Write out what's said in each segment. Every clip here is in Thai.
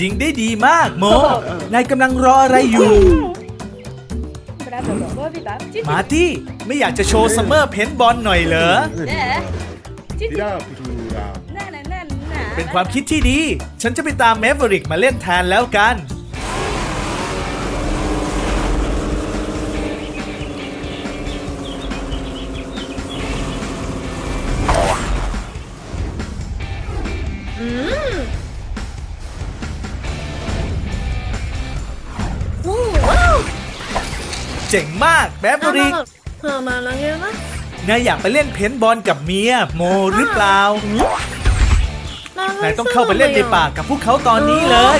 ยิงได้ดีมากโม นายกำลังรออะไรอยู่ Bravo, boa vida. Titi. มาร์ตี้ไม่อยากจะโชว์ซัมเมอร์เพนบอลหน่อยเหรอ É. Titi. Pirapura. Na, na, na, na. เป็นความคิดที่ดี ฉันจะไปตามแมฟ e ริกมาเล่นแทนแล้วกัน จ๋งมากแมฟ e ริก Hörmanlangarna. นายอยากไปเล่นเพนบอลกับเมียโมหรือเปล่านายต้องเข้าไปเล่นในป่ากับพวกเขาตอนนี้เลย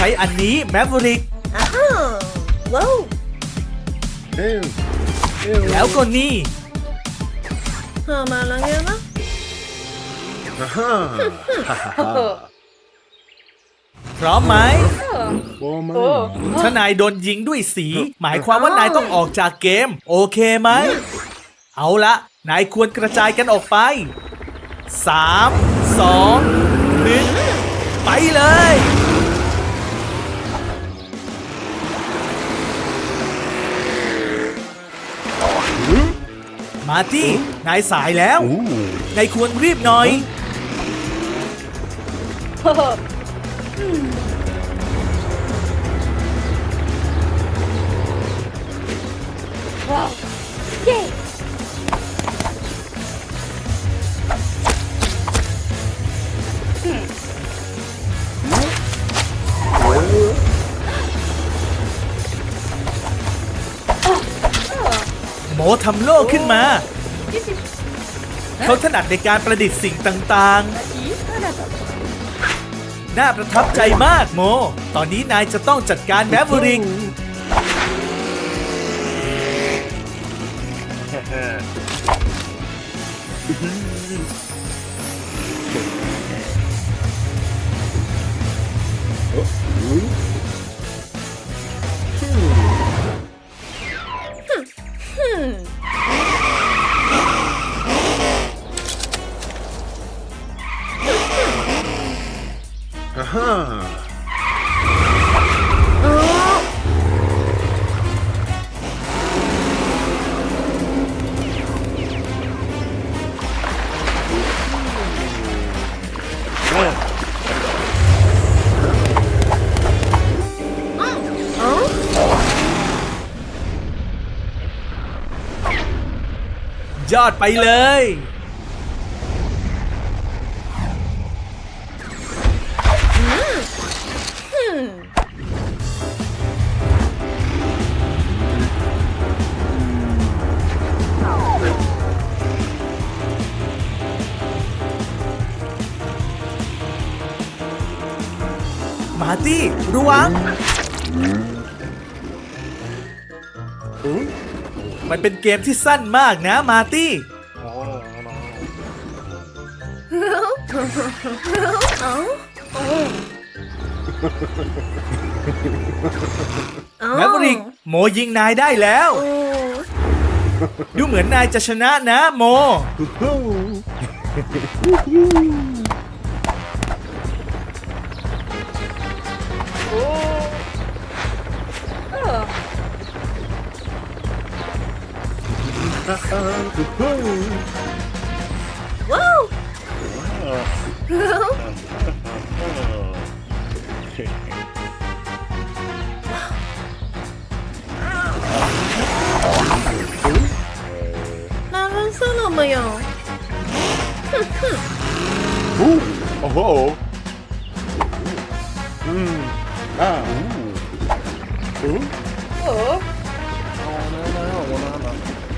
ใช้อันนี้แมฟ e ริก Wow. Ew. Ew. แล้วก็นี่ Hörmanlangarna. Aha. พร้อมไหม Oh, Malena. ถ้านายโดนยิงด้วยสี หมายความว่านายต้องออกจากเกม โอเคไหม เอาละ นายควรกระจายกันออกไป 3 2 1 ไปเลย มาร์ตี้นายสายแล้ว Ooh. นายควรรีบหน่อย Wow. Yay. ทำโลกขึ้นมา เขาถนัดในการประดิษฐ์สิ่งต่างๆ น่าประทับใจมากโม ตอนนี้นายจะต้องจัดการแมฟเวอริก Aha. ยอดไปเลย มาร์ตี้ ระวัง Ooh. มั นเป็นเกมที่สั้นมากนะมาร์ตี้ แมฟริกโมยิงนายได้แล้ว ดูเหมือนนายจะชนะนะโม 와우! 나랑 싸나봐요. 오, 어허. 음, 아, 우. 우? 어?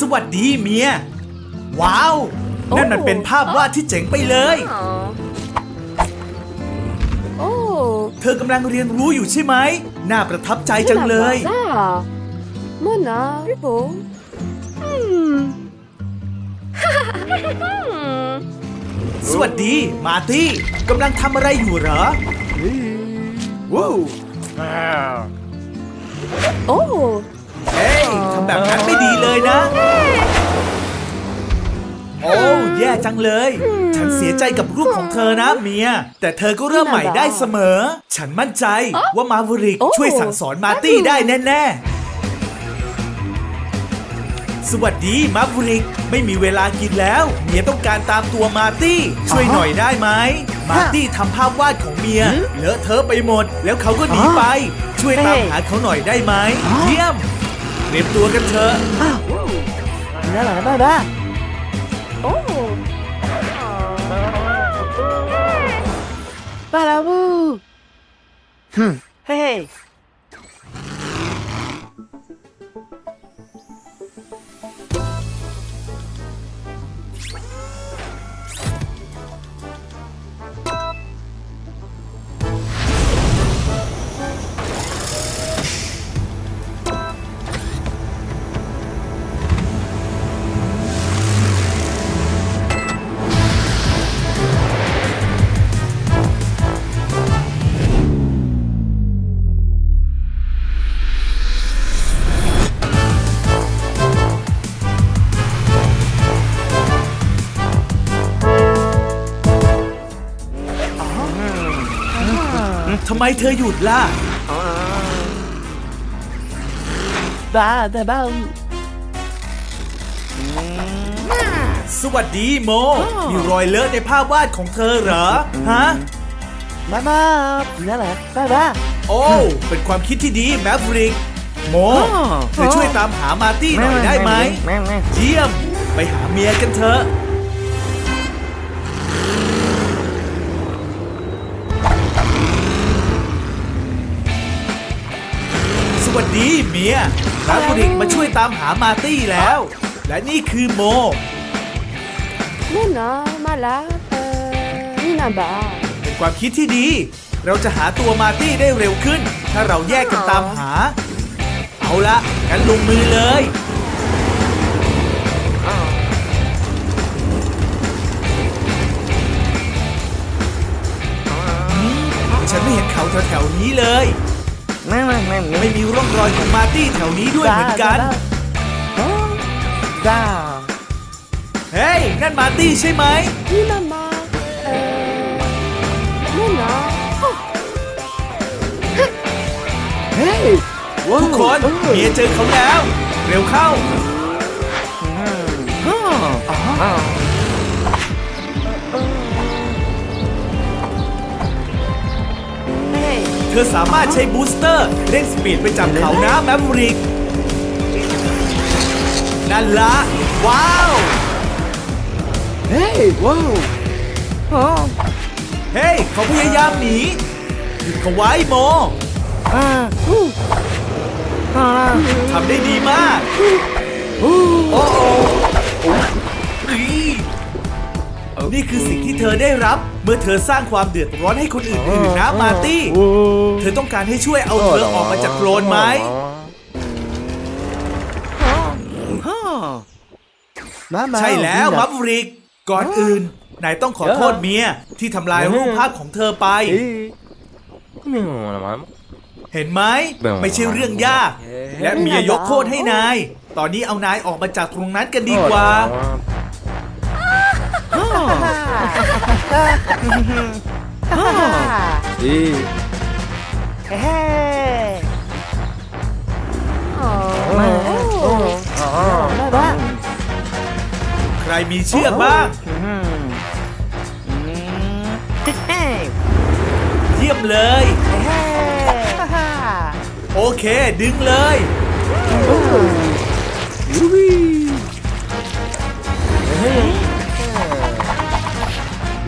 สวัสดีเมีย ว้าว นั่นมันเป็นภาพวาดที่เจ๋งไปเลย โอ้เธอกำลังเรียนรู้อยู่ใช่ไหม น่าประทับใจจังเลยจ้าโมนาริโบอืมสวัสดี มาร์ตี้กำลังทำอะไรอยู่เหรอว้าวโอ้เฮ้ยทำแบบนั้นไม่ดีเลยนะ โอ้แย่จังเลย ฉันเสียใจกับรูปของเธอนะเมีย แต่เธอก็เริ่มใหม่ได้เสมอ ฉันมั่นใจว่ามาว์ริกโอ้ช่วยสั่งสอนมาร์ตี้ได้แน่ ๆ สวัสดีมาร์ริก ไม่มีเวลากินแล้ว เมียต้องการตามตัวมาร์ตี้ ช่วยหน่อยได้ไหม มาร์ตี้ทำภาพวาดของเมียเลอะเทอะไปหมด แล้วเขาก็หนีไป ช่วยตามหาเขาหน่อยได้ไหม เยี่ยม เตรียมตัวกันเถอะ อ้าวนั่นแหละนั่นแหละาลาบูฮึเฮ้ ทำไมเธอหยุดล่ะบ้าแต่บ้าสวัสดีโม มีรอยเลอะในภาพวาดของเธอเหรอ ฮะ มามานั่นแหละบ้าบ้าโอ้ เป็นความคิดที่ดีแมฟริก โม เธอช่วยตามหามาตี้หน่อยได้ไหม เยี่ยม ไปหาเมียกันเถอะ ดีเมียลาบุริกมาช่วยตามหามาร์ตี้แล้ว และนี่คือโมโมนามาลาเอ่อนี่นาบาเป็นความคิดที่ดี เราจะหาตัวมาร์ตี้ได้เร็วขึ้น ถ้าเราแยกกันตามหา เอาละงั้นลงมือเลยฉันไม่เห็นเขาแถวๆนี้เลย ไม่ไม่ไม่ไม่ไม่มีร่องรอยของมาตี้แถวนี้ด้วยเหมือนกัน จ้าเฮ้ย นั่นมาตี้ใช่ไหม นี่นามาเอ่อนี่นนะเฮ้ยทุกคนเมียเจอเขาแล้ว เร็วเข้า อือ เธอสามารถใช้บูสเตอร์เร่งสปีดไปจับเขานะแมมริก นั่นละว้าว เฮ้ยว้าวเฮ้ยเขาพยายามหนีหยุดเขาไว้โมอ่ทำได้ดีมากโอ้โหอุ๊ย นี่คือสิ่งที่เธอได้รับ เมื่อเธอสร้างความเดือดร้อนให้คนอื่นๆนะมาตี้ เธอต้องการให้ช่วยเอาเธอออกมาจากโคลนไหมใช่แล้วมัฟริก ก่อนอื่นนายต้องขอโทษเมียที่ทำลายรูปภาพของเธอไป เห็นไหมไม่ใช่เรื่องยาก และเมียยกโทษให้นาย ตอนนี้เอานายออกมาจากตรงนั้นกันดีกว่า ดีเฮ้โอ้มาโอ้มาบ้าใครมีเชือกบ้างเยี่ยมเลยเฮ้โอเค ดึงเลย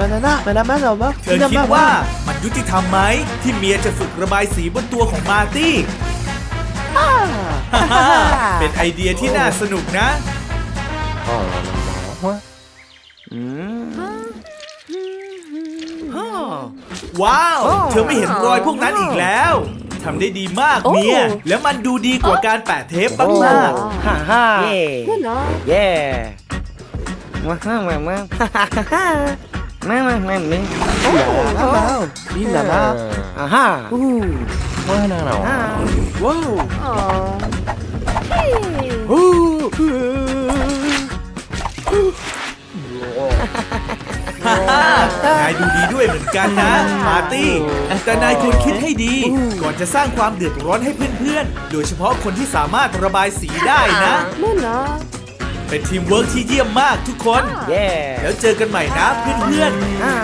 มานาน่ามานามาเราบ้าเธอคิดว่ามันยุติธรรมไหมที่เมียจะฝึกระบายสีบนตัวของมาร์ตี้ฮ่าฮ่าเป็นไอเดียที่น่าสนุกนะอ๋อหมออืมว้าว เธอไม่เห็นรอยพวกนั้นอีกแล้วทำได้ดีมากเมียแล้วมันดูดีกว่าการแปะเทปมากฮ่าฮ่านั่นเนาะเย่มาฮ่ามามาฮ่าฮ่า ฮ่ามามามามามามานี่นะมาอ่าฮ่าอู้ว้าวน่าหนาวว้าวอ๋ออู้ๆฮ่าฮ่านายดูดีด้วยเหมือนกันนะมาร์ตี้ แต่นายควรคิดให้ดี ก่อนจะสร้างความเดือดร้อนให้เพื่อนๆ โดยเฉพาะคนที่สามารถระบายสีได้นะนั่นเนาะ เป็นทีมเวิร์กที่เยี่ยมมากทุกคน เย่แล้วเจอกันใหม่นะเพื่อนๆฮ่า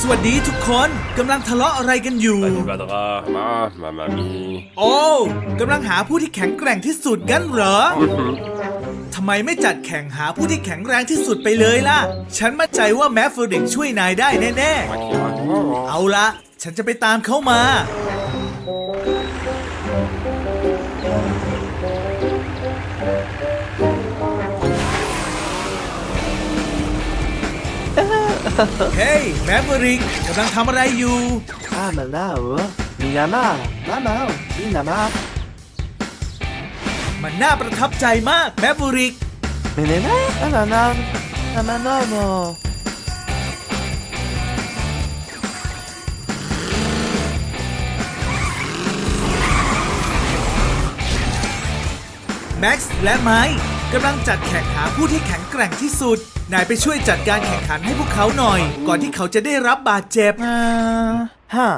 สวัสดีทุกคนกำลังทะเลาะอะไรกันอยู่มามามามีโอ้กำลังหาผู้ที่แข็งแกร่งที่สุดกันเหรอ ทำไมไม่จัดแข่งหาผู้ที่แข็งแรงที่สุดไปเลยล่ะ ฉันมั่นใจว่าแมฟเฟอริกช่วยนายได้แน่ๆ เอาละ ฉันจะไปตามเขามา เฮ้ยแมฟเฟอริกกำลังทำอะไรอยู่อ่ามาแล้ว มีนามามามามีนามามันน่าประทับใจมากแมฟเฟอริกเมเนน่าอ่านานาอ่านานาโมแม็กซ์และไมค์กำลังจัดแข่งหาผู้ที่แข็งแกร่งที่สุด นายไปช่วยจัดการแข่งขันให้พวกเขาหน่อย ก่อนที่เขาจะได้รับบาดเจ็บ อ่าฮ่า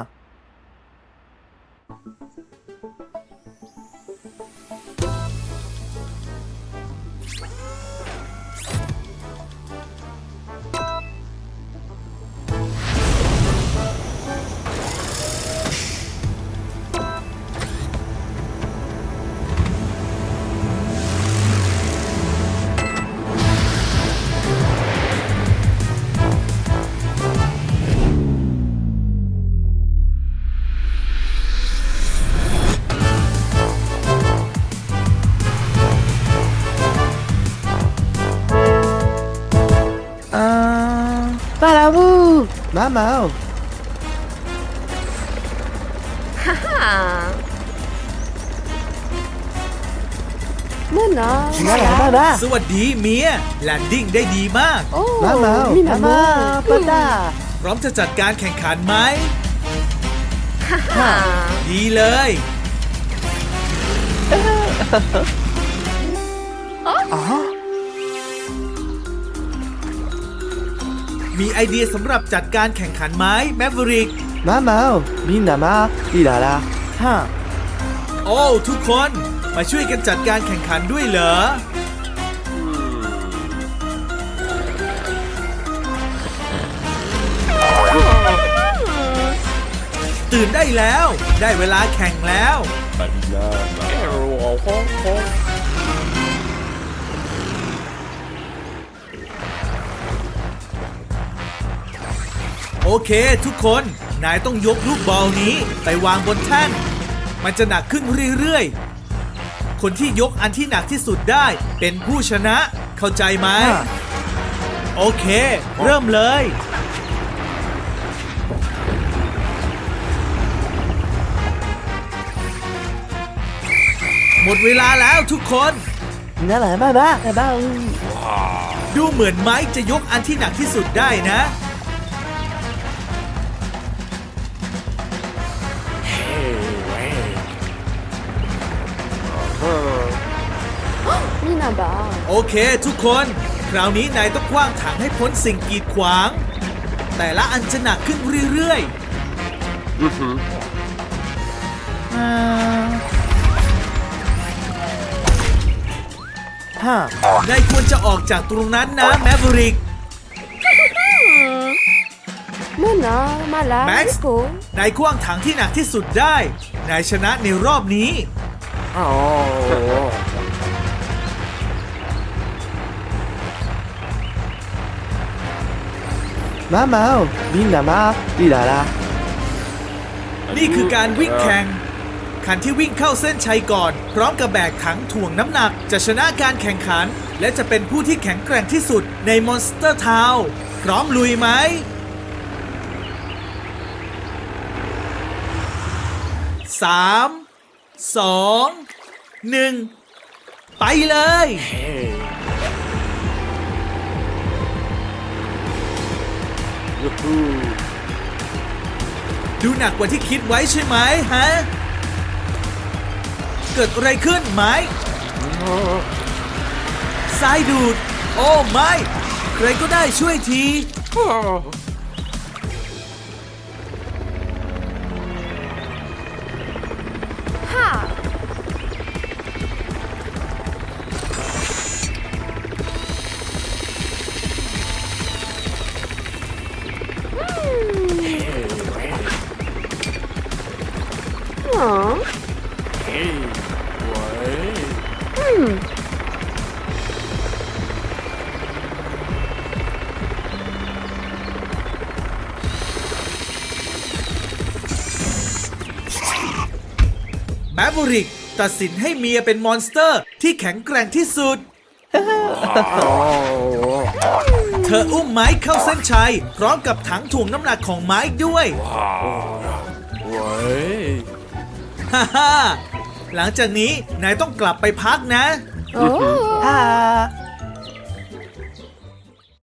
มามานั่นเนาะมามามามาสวัสดีเมียแลนดิ้งได้ดีมากโอ้มามามีนามามาปาตาพร้อมจะจัดการแข่งขันไหม ดีเลย มีไอเดียสำหรับจัดการแข่งขันไหมแมฟเวอริก มามามีนามาดีลาลาฮ่าโอ้ ทุกคนมาช่วยกันจัดการแข่งขันด้วยเหรอ ตื่นได้แล้ว ได้เวลาแข่งแล้วมาดีนะมาโอ เคทุกคน นายต้องยกลูกบอลนี้ไปวางบนแท่น มันจะหนักขึ้นเรื่อยๆ คนที่ยกอันที่หนักที่สุดได้เป็นผู้ชนะ เข้าใจไหมฮ่าโอเค เริ่มเลย หมดเวลาแล้วทุกคน นั่นแหละบ้าบ้าบ้าดูเหมือนไม้จะยกอันที่หนักที่สุดได้นะ โอเคทุกคน คราวนี้นายต้องกว้างถังให้พ้นสิ่งกีดขวาง แต่ละอันจะหนักขึ้นเรื่อยๆอ่าฮะนายควรจะออกจากตรงนั้นนะแมฟริกแม่นะมาแล้ว Max โอ้นายกว้างถังที่หนักที่สุดได้ นายชนะในรอบนี้อ๋อ มาเมาบินดามาดีดาลานี่คือการวิ่งแข่งคันที่วิ่งเข้าเส้นชัยก่อน พร้อมกับแบกถังถ่วงน้ำหนัก จะชนะการแข่งขัน และจะเป็นผู้ที่แข็งแกร่งที่สุดในมอนสเตอร์ทาวพร้อมลุยไหมสามสองหนึ่งไปเลย ยูฮูดูหนักกว่าที่คิดไว้ใช่ไหมฮะ เกิดอะไรขึ้นไหมทรายดูด โอ้ไม่ ใครก็ได้ช่วยที แม v วริก ตัดสินให้เมียเป็นมอนสเตอร์ที่แข็งแกร่งที่สุด เธออุ้มไม้เข้าเส้นชัย พร้อมกับถังถ่วงน้ำหนักของไม้ด้วย ฮ่าฮ่าหลังจากนี้นายต้องกลับไปพักนะ โอ้